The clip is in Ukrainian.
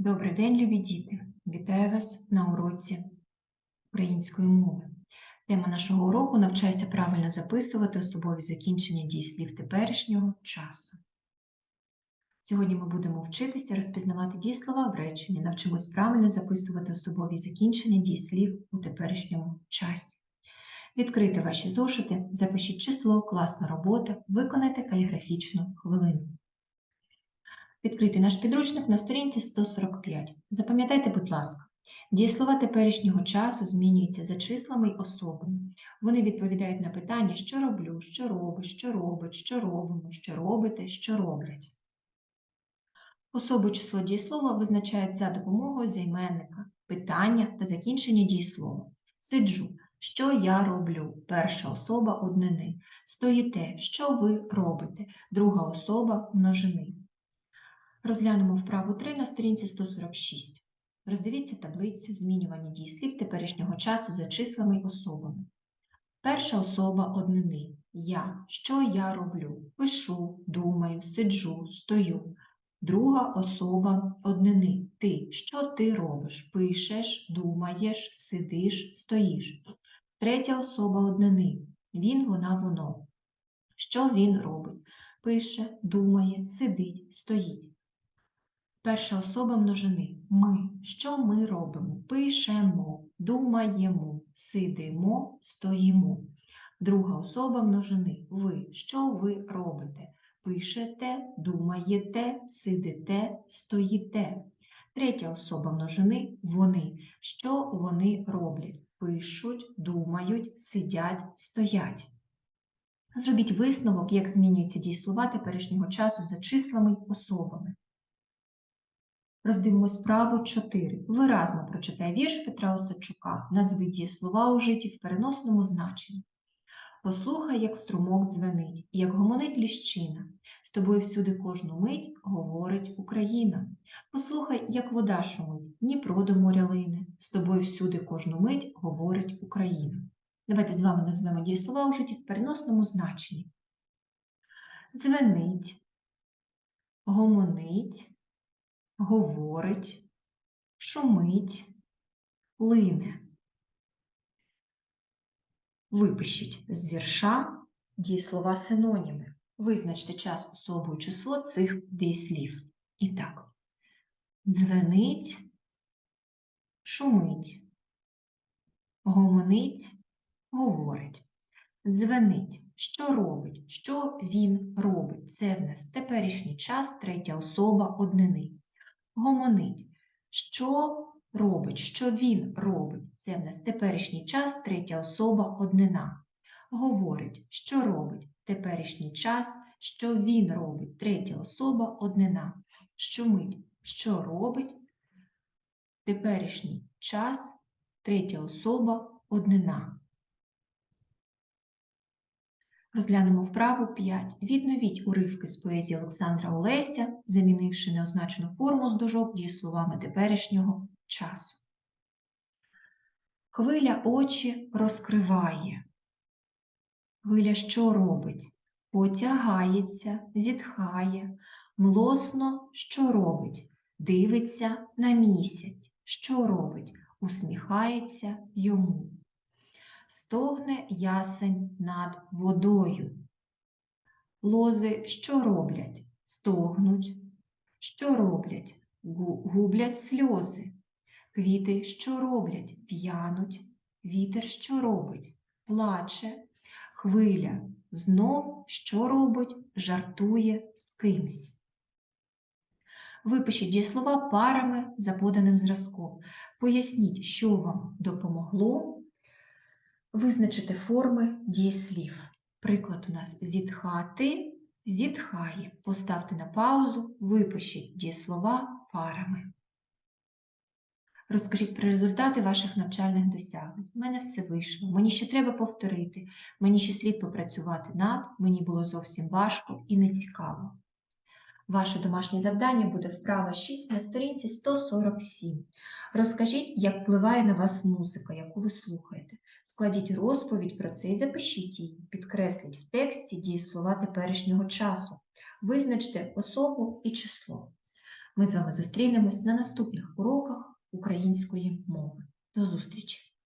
Добрий день, любі діти! Вітаю вас на уроці української мови. Тема нашого уроку навчайся правильно записувати особові закінчення дієслів теперішнього часу. Сьогодні ми будемо вчитися розпізнавати дієслова в реченні, навчимось правильно записувати особові закінчення дієслів у теперішньому часі. Відкрийте ваші зошити, запишіть число, класна робота, виконайте каліграфічну хвилину. Відкрийте наш підручник на сторінці 145. Запам'ятайте, будь ласка, дієслова теперішнього часу змінюються за числами й особами. Вони відповідають на питання, що роблю, що робиш, що робить, що робимо, що робите, що роблять. Особу число дієслова визначають за допомогою займенника, питання та закінчення дієслова. Сиджу. Що я роблю? Перша особа однини. Стоїте. Що ви робите? Друга особа множини. Розглянемо вправу 3 на сторінці 146. Роздивіться таблицю змінювання дієслів теперішнього часу за числами й особами. Перша особа однини. Я. Що я роблю? Пишу, думаю, сиджу, стою. Друга особа однини. Ти. Що ти робиш? Пишеш, думаєш, сидиш, стоїш. Третя особа однини. Він, вона, воно. Що він робить? Пише, думає, сидить, стоїть. Перша особа множини. Ми. Що ми робимо? Пишемо, думаємо, сидимо, стоїмо. Друга особа множини. Ви. Що ви робите? Пишете, думаєте, сидите, стоїте. Третя особа множини вони. Що вони роблять? Пишуть, думають, сидять, стоять. Зробіть висновок, як змінюються дієслова теперішнього часу за числами особами. Роздивимось право 4. Виразно прочитай вірш Петра Осадчука. Назви дієслова ужиті в переносному значенні. Послухай, як струмок дзвенить, як гомонить ліщина. З тобою всюди кожну мить говорить Україна. Послухай, як вода шумить, Дніпро до моря лине. З тобою всюди кожну мить говорить Україна. Давайте з вами назвемо дієслова ужиті в переносному значенні. Дзвенить, гомонить, говорить, шумить, лине. Випишіть з вірша дієслова синоніми. Визначте час особу число цих дієслів. І так, дзвенить, шумить, гомонить, говорить. Дзвенить. Що робить? Що він робить? Це в нас теперішній час, третя особа однини. Гомонить. Що робить? Що він робить? Це в нас теперішній час, третя особа однина. Говорить, що робить? Теперішній час, що він робить? Третя особа однина. Щомить, що робить? Теперішній час, третя особа однина. Розглянемо вправу 5. Відновіть уривки з поезії Олександра Олеся, замінивши неозначену форму з дужок дієсловами теперішнього часу. Хвиля очі розкриває. Хвиля що робить? Потягається, зітхає, млосно що робить? Дивиться на місяць. Що робить? Усміхається йому. Стогне ясень над водою. Лози що роблять? Стогнуть. Що роблять? Гублять сльози. Квіти що роблять? В'януть. Вітер що робить? Плаче. Хвиля знов що робить? Жартує з кимсь. Випишіть дієслова парами за поданим зразком. Поясніть, що вам допомогло визначити форми дієслів. Приклад у нас зітхати, зітхає. Поставте на паузу, випишіть дієслова парами. Розкажіть про результати ваших навчальних досягнень. У мене все вийшло. Мені ще треба повторити. Мені ще слід попрацювати над, мені було зовсім важко і нецікаво. Ваше домашнє завдання буде вправа 6 на сторінці 147. Розкажіть, як впливає на вас музика, яку ви слухаєте. Складіть розповідь про це і запишіть її. Підкресліть в тексті дієслова теперішнього часу. Визначте особу і число. Ми з вами зустрінемось на наступних уроках української мови. До зустрічі!